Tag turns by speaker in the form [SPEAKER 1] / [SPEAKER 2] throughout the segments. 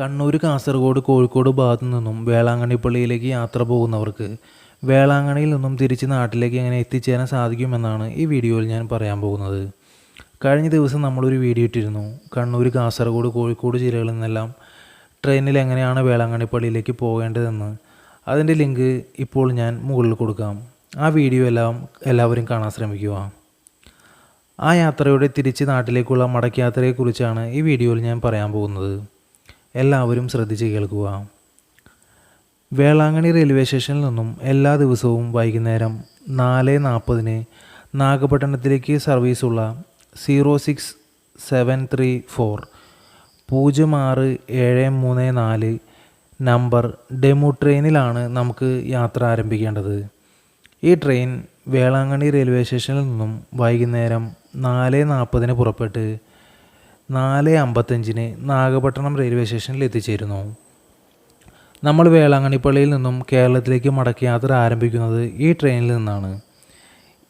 [SPEAKER 1] കണ്ണൂർ കാസർഗോഡ് കോഴിക്കോട് ഭാഗത്തു നിന്നും വേളാങ്കണ്ണി പള്ളിയിലേക്ക് യാത്ര പോകുന്നവർക്ക് വേളാങ്കണ്ണിയിൽ നിന്നും തിരിച്ച് നാട്ടിലേക്ക് എങ്ങനെ എത്തിച്ചേരാൻ സാധിക്കുമെന്നാണ് ഈ വീഡിയോയിൽ ഞാൻ പറയാൻ പോകുന്നത്. കഴിഞ്ഞ ദിവസം നമ്മളൊരു വീഡിയോ ഇട്ടിരുന്നു. കണ്ണൂർ കാസർഗോഡ് കോഴിക്കോട് ജില്ലകളിൽ നിന്നെല്ലാം ട്രെയിനിൽ എങ്ങനെയാണ് വേളാങ്കണ്ണി പള്ളിയിലേക്ക് പോകേണ്ടതെന്ന് അതിന്റെ ലിങ്ക് ഇപ്പോൾ ഞാൻ മുകളിൽ കൊടുക്കാം. ആ വീഡിയോ എല്ലാം എല്ലാവരും കാണാൻ ശ്രമിക്കുക. ആ യാത്രയുടെ തിരിച്ച് നാട്ടിലേക്കുള്ള മടക്കയാത്രയെക്കുറിച്ചാണ് ഈ വീഡിയോയിൽ ഞാൻ പറയാൻ പോകുന്നത്. എല്ലാവരും ശ്രദ്ധിച്ച് കേൾക്കുക. വേളാങ്ങണി റെയിൽവേ സ്റ്റേഷനിൽ നിന്നും എല്ലാ ദിവസവും വൈകുന്നേരം നാല് നാൽപ്പതിന് നാഗപട്ടണത്തിലേക്ക് സർവീസുള്ള zero six seven three four പൂജ്യം ആറ് ഏഴ് മൂന്ന് നാല് നമ്പർ ഡെമു ട്രെയിനിലാണ് നമുക്ക് യാത്ര ആരംഭിക്കേണ്ടത്. ഈ ട്രെയിൻ വേളാങ്കണ്ണി റെയിൽവേ സ്റ്റേഷനിൽ നിന്നും വൈകുന്നേരം നാല് നാൽപ്പതിന് പുറപ്പെട്ട് നാല് അമ്പത്തഞ്ചിന് നാഗപട്ടണം റെയിൽവേ സ്റ്റേഷനിൽ എത്തിച്ചേരുന്നു. നമ്മൾ വേളാങ്ങണിപ്പള്ളിയിൽ നിന്നും കേരളത്തിലേക്ക് മടക്കി യാത്ര ആരംഭിക്കുന്നത് ഈ ട്രെയിനിൽ നിന്നാണ്.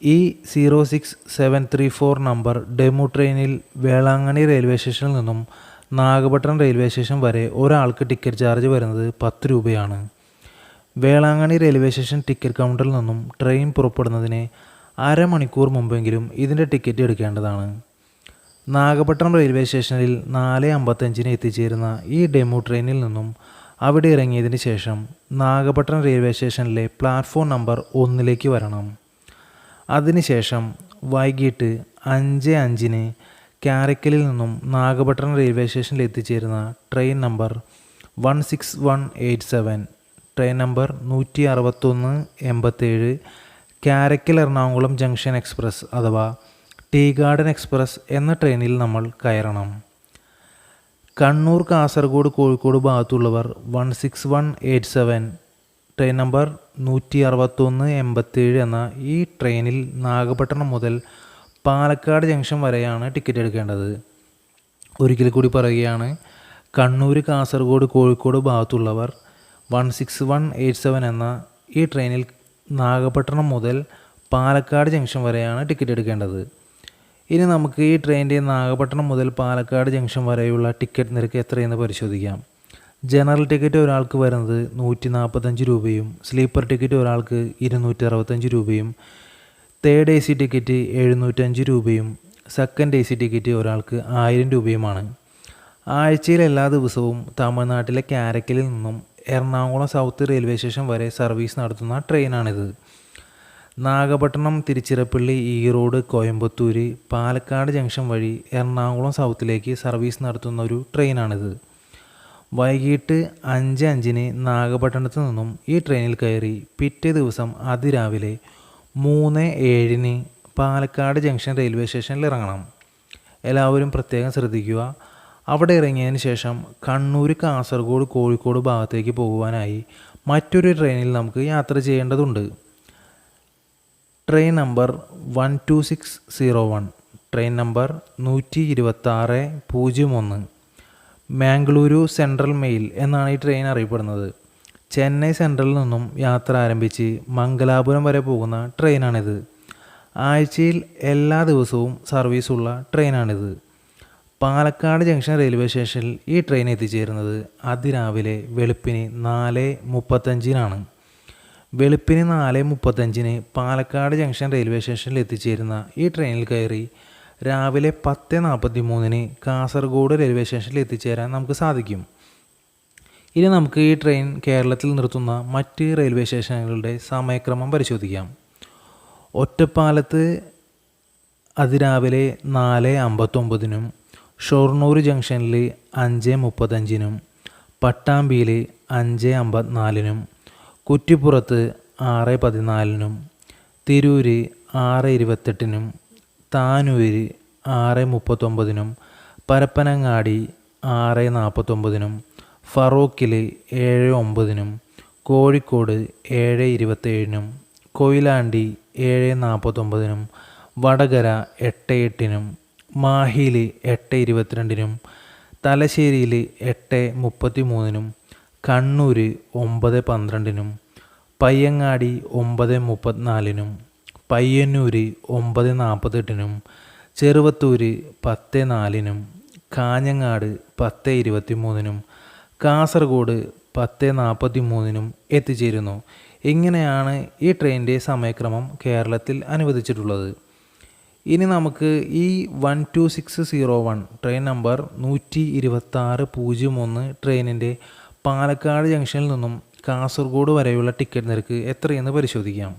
[SPEAKER 1] ഈ zero six seven three four number DEMU ട്രെയിനിൽ വേളാങ്ങണി റെയിൽവേ സ്റ്റേഷനിൽ നിന്നും നാഗപട്ടണം റെയിൽവേ സ്റ്റേഷൻ വരെ ഒരാൾക്ക് ടിക്കറ്റ് ചാർജ് വരുന്നത് പത്ത് രൂപയാണ്. വേളാങ്ങണി റെയിൽവേ സ്റ്റേഷൻ ടിക്കറ്റ് കൗണ്ടറിൽ നിന്നും ട്രെയിൻ പുറപ്പെടുന്നതിന് അരമണിക്കൂർ മുമ്പെങ്കിലും ഇതിന്റെ ടിക്കറ്റ് എടുക്കേണ്ടതാണ്. നാഗപട്ടണം റെയിൽവേ സ്റ്റേഷനിൽ നാല് അമ്പത്തഞ്ചിന് എത്തിച്ചേരുന്ന ഈ ഡെമു ട്രെയിനിൽ നിന്നും അവിടെ ഇറങ്ങിയതിന് ശേഷം നാഗപട്ടണം റെയിൽവേ സ്റ്റേഷനിലെ പ്ലാറ്റ്ഫോം നമ്പർ ഒന്നിലേക്ക് വരണം. അതിനുശേഷം വൈകിട്ട് അഞ്ച് അഞ്ചിന് കാരക്കലിൽ നിന്നും നാഗപട്ടണം റെയിൽവേ സ്റ്റേഷനിൽ എത്തിച്ചേരുന്ന train number one six one eight seven train number നൂറ്റി അറുപത്തൊന്ന് എൺപത്തേഴ് കാരക്കൽ എറണാകുളം ജംഗ്ഷൻ എക്സ്പ്രസ് അഥവാ ടീ ഗാർഡൻ എക്സ്പ്രസ് എന്ന ട്രെയിനിൽ നമ്മൾ കയറണം. Kannur Kasaragod Kozhikode ഭാഗത്തുള്ളവർ one six one eight seven train number നൂറ്റി അറുപത്തൊന്ന് എൺപത്തേഴ് എന്ന ഈ ട്രെയിനിൽ നാഗപട്ടണം മുതൽ പാലക്കാട് ജംഗ്ഷൻ വരെയാണ് ടിക്കറ്റ് എടുക്കേണ്ടത്. ഒരിക്കൽ കൂടി പറയുകയാണ് Kannur Kasaragod Kozhikode ഭാഗത്തുള്ളവർ one six one eight seven എന്ന ഈ ട്രെയിനിൽ നാഗപട്ടണം മുതൽ പാലക്കാട് ജംഗ്ഷൻ വരെയാണ് ടിക്കറ്റ് എടുക്കേണ്ടത്. ഇനി നമുക്ക് ഈ ട്രെയിനിന്റെ നാഗപട്ടണം മുതൽ പാലക്കാട് ജംഗ്ഷൻ വരെയുള്ള ടിക്കറ്റ് നിരക്ക് എത്രയെന്ന് പരിശോധിക്കാം. ജനറൽ ടിക്കറ്റ് ഒരാൾക്ക് വരുന്നത് നൂറ്റി നാൽപ്പത്തഞ്ച് രൂപയും സ്ലീപ്പർ ടിക്കറ്റ് ഒരാൾക്ക് ഇരുന്നൂറ്റി അറുപത്തഞ്ച് രൂപയും തേർഡ് എ സി ടിക്കറ്റ് എഴുന്നൂറ്റഞ്ച് രൂപയും സെക്കൻഡ് എ സി ടിക്കറ്റ് ഒരാൾക്ക് ആയിരം രൂപയുമാണ്. ആഴ്ചയിൽ എല്ലാ ദിവസവും തമിഴ്നാട്ടിലെ കാരക്കലിൽ നിന്നും എറണാകുളം സൗത്ത് റെയിൽവേ സ്റ്റേഷൻ വരെ സർവീസ് നടത്തുന്ന ട്രെയിനാണിത്. നാഗപട്ടണം തിരുച്ചിറപ്പള്ളി ഈറോഡ് കോയമ്പത്തൂര് പാലക്കാട് ജംഗ്ഷൻ വഴി എറണാകുളം സൗത്തിലേക്ക് സർവീസ് നടത്തുന്ന ഒരു ട്രെയിനാണിത്. വൈകിട്ട് അഞ്ച് അഞ്ചിന് നാഗപട്ടണത്ത് നിന്നും ഈ ട്രെയിനിൽ കയറി പിറ്റേ ദിവസം അതിരാവിലെ മൂന്ന് ഏഴിന് പാലക്കാട് ജംഗ്ഷൻ റെയിൽവേ സ്റ്റേഷനിൽ ഇറങ്ങണം. എല്ലാവരും പ്രത്യേകം ശ്രദ്ധിക്കുക. അവിടെ ഇറങ്ങിയതിന് ശേഷം കണ്ണൂർ കാസർഗോഡ് കോഴിക്കോട് ഭാഗത്തേക്ക് പോകുവാനായി മറ്റൊരു ട്രെയിനിൽ നമുക്ക് യാത്ര ചെയ്യേണ്ടതുണ്ട്. Train number one two six zero one. Train number നൂറ്റി ഇരുപത്താറ് പൂജ്യം ഒന്ന്. മാംഗ്ലൂരു സെൻട്രൽ മെയിൽ എന്നാണ് ഈ ട്രെയിൻ അറിയപ്പെടുന്നത്. ചെന്നൈ സെൻട്രലിൽ നിന്നും യാത്ര ആരംഭിച്ച് മംഗലാപുരം വരെ പോകുന്ന ട്രെയിനാണിത്. ആഴ്ചയിൽ എല്ലാ ദിവസവും സർവീസുള്ള ട്രെയിനാണിത്. പാലക്കാട് ജംഗ്ഷൻ റെയിൽവേ സ്റ്റേഷനിൽ ഈ ട്രെയിൻ എത്തിച്ചേരുന്നത് അതിരാവിലെ വെളുപ്പിന് നാല് മുപ്പത്തഞ്ചിനാണ്. വെളുപ്പിന് നാല് മുപ്പത്തഞ്ചിന് പാലക്കാട് ജംഗ്ഷൻ റെയിൽവേ സ്റ്റേഷനിൽ എത്തിച്ചേരുന്ന ഈ ട്രെയിനിൽ കയറി രാവിലെ പത്ത് നാൽപ്പത്തി മൂന്നിന് കാസർഗോഡ് റെയിൽവേ സ്റ്റേഷനിൽ എത്തിച്ചേരാൻ നമുക്ക് സാധിക്കും. ഇനി നമുക്ക് ഈ ട്രെയിൻ കേരളത്തിൽ നിർത്തുന്ന മറ്റ് റെയിൽവേ സ്റ്റേഷനുകളുടെ സമയക്രമം പരിശോധിക്കാം. ഒറ്റപ്പാലത്ത് അതിരാവിലെ നാല് അമ്പത്തൊമ്പതിനും ഷൊർണൂർ ജംഗ്ഷനിൽ അഞ്ച് മുപ്പത്തഞ്ചിനും പട്ടാമ്പിയിൽ അഞ്ച് അമ്പത്തിനാലിനും കുറ്റിപ്പുറത്ത് ആറ് പതിനാലിനും തിരൂര് ആറ് ഇരുപത്തെട്ടിനും താനൂര് ആറ് മുപ്പത്തൊമ്പതിനും പരപ്പനങ്ങാടി ആറ് നാൽപ്പത്തൊമ്പതിനും ഫറോക്കിൽ ഏഴ് ഒമ്പതിനും കോഴിക്കോട് ഏഴ് ഇരുപത്തേഴിനും കൊയിലാണ്ടി ഏഴ് നാൽപ്പത്തൊമ്പതിനും വടകര എട്ട് എട്ടിനും മാഹിയിൽ എട്ട് ഇരുപത്തിരണ്ടിനും തലശ്ശേരിയിൽ എട്ട് മുപ്പത്തി മൂന്നിനും കണ്ണൂർ ഒമ്പത് പന്ത്രണ്ടിനും പയ്യങ്ങാടി ഒമ്പത് മുപ്പത്തിനാലിനും പയ്യന്നൂർ ഒമ്പത് നാൽപ്പത്തെട്ടിനും ചെറുവത്തൂർ പത്ത് നാലിനും കാഞ്ഞങ്ങാട് പത്ത് ഇരുപത്തി മൂന്നിനും കാസർഗോഡ് പത്ത് നാൽപ്പത്തി മൂന്നിനും എത്തിച്ചേരുന്നു. ഇങ്ങനെയാണ് ഈ ട്രെയിനിന്റെ സമയക്രമം കേരളത്തിൽ അനുവദിച്ചിട്ടുള്ളത്. ഇനി നമുക്ക് ഈ one two six zero one train number നൂറ്റി ഇരുപത്താറ് പൂജ്യം ഒന്ന് ട്രെയിനിന്റെ പാലക്കാട് ജംഗ്ഷനിൽ നിന്നും കാസർഗോഡ് വരെയുള്ള ടിക്കറ്റ് നിരക്ക് എത്രയെന്ന് പരിശോധിക്കാം.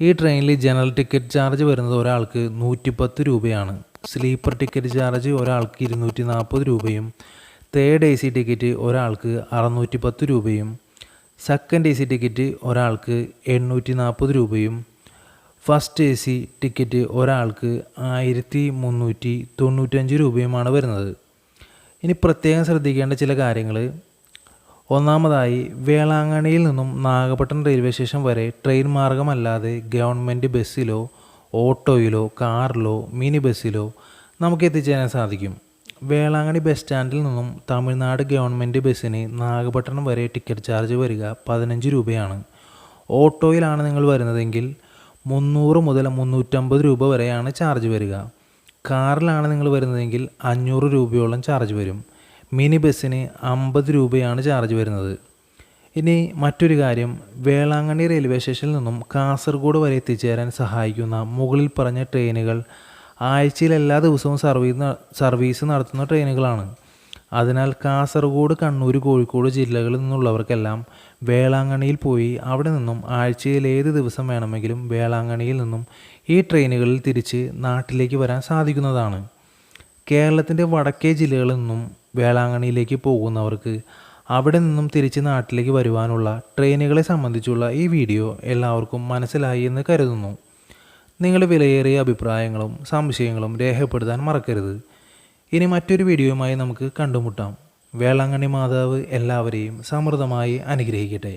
[SPEAKER 1] ഈ ട്രെയിനിൽ ജനറൽ ടിക്കറ്റ് ചാർജ് വരുന്നത് ഒരാൾക്ക് നൂറ്റിപ്പത്ത് രൂപയാണ്. സ്ലീപ്പർ ടിക്കറ്റ് ചാർജ് ഒരാൾക്ക് ഇരുന്നൂറ്റി നാൽപ്പത് രൂപയും തേർഡ് എ സി ടിക്കറ്റ് ഒരാൾക്ക് അറുന്നൂറ്റി പത്ത് രൂപയും സെക്കൻഡ് എ സി ടിക്കറ്റ് ഒരാൾക്ക് എണ്ണൂറ്റി നാൽപ്പത് രൂപയും ഫസ്റ്റ് എ സി ടിക്കറ്റ് ഒരാൾക്ക് ആയിരത്തി മുന്നൂറ്റി തൊണ്ണൂറ്റഞ്ച് രൂപയുമാണ് വരുന്നത്. ഇനി പ്രത്യേകം ശ്രദ്ധിക്കേണ്ട ചില കാര്യങ്ങൾ ഒന്നാമതായി വേളാങ്കണ്ണിയിൽ നിന്നും നാഗപട്ടണം റെയിൽവേ സ്റ്റേഷൻ വരെ ട്രെയിൻ മാർഗമല്ലാതെ ഗവൺമെന്റ് ബസ്സിലോ ഓട്ടോയിലോ കാറിലോ മിനി ബസ്സിലോ നമുക്ക് എത്തിച്ചേരാൻ സാധിക്കും. വേളാങ്കണി ബസ് സ്റ്റാൻഡിൽ നിന്നും തമിഴ്നാട് ഗവൺമെന്റ് ബസ്സിന് നാഗപട്ടണം വരെ ടിക്കറ്റ് ചാർജ് വരിക പതിനഞ്ച് രൂപയാണ്. ഓട്ടോയിലാണ് നിങ്ങൾ വരുന്നതെങ്കിൽ മുന്നൂറ് മുതൽ മുന്നൂറ്റമ്പത് രൂപ വരെയാണ് ചാർജ് വരിക. കാറിലാണ് നിങ്ങൾ വരുന്നതെങ്കിൽ അഞ്ഞൂറ് രൂപയോളം ചാർജ് വരും. മിനി ബസ്സിന് അമ്പത് രൂപയാണ് ചാർജ് വരുന്നത്. ഇനി മറ്റൊരു കാര്യം വേളാങ്കണ്ണി റെയിൽവേ സ്റ്റേഷനിൽ നിന്നും കാസർഗോഡ് വരെ എത്തിച്ചേരാൻ സഹായിക്കുന്ന മുകളിൽ പറഞ്ഞ ട്രെയിനുകൾ ആഴ്ചയിൽ എല്ലാ ദിവസവും സർവീസ് സർവീസ് നടത്തുന്ന ട്രെയിനുകളാണ് അതിനാൽ കാസർഗോഡ് കണ്ണൂർ കോഴിക്കോട് ജില്ലകളിൽ നിന്നുള്ളവർക്കെല്ലാം വേളാങ്കണ്ണിയിൽ പോയി അവിടെ നിന്നും ആഴ്ചയിൽ ഏത് ദിവസം വേണമെങ്കിലും വേളാങ്കണ്ണിയിൽ നിന്നും ഈ ട്രെയിനുകളിൽ തിരിച്ച് നാട്ടിലേക്ക് വരാൻ സാധിക്കുന്നതാണ്. കേരളത്തിന്റെ വടക്കേ ജില്ലകളിൽ നിന്നും വേളാങ്കണ്ണിയിലേക്ക് പോകുന്നവർക്ക് അവിടെ നിന്നും തിരിച്ച് നാട്ടിലേക്ക് വരുവാനുള്ള ട്രെയിനുകളെ സംബന്ധിച്ചുള്ള ഈ വീഡിയോ എല്ലാവർക്കും മനസ്സിലായി എന്ന് കരുതുന്നു. നിങ്ങളുടെ വിലയേറിയ അഭിപ്രായങ്ങളും സംശയങ്ങളും രേഖപ്പെടുത്താൻ മറക്കരുത്. ഇനി മറ്റൊരു വീഡിയോയുമായി നമുക്ക് കണ്ടുമുട്ടാം. വേളാങ്കണ്ണി മാതാവ് എല്ലാവരെയും സമൃദ്ധമായി അനുഗ്രഹിക്കട്ടെ.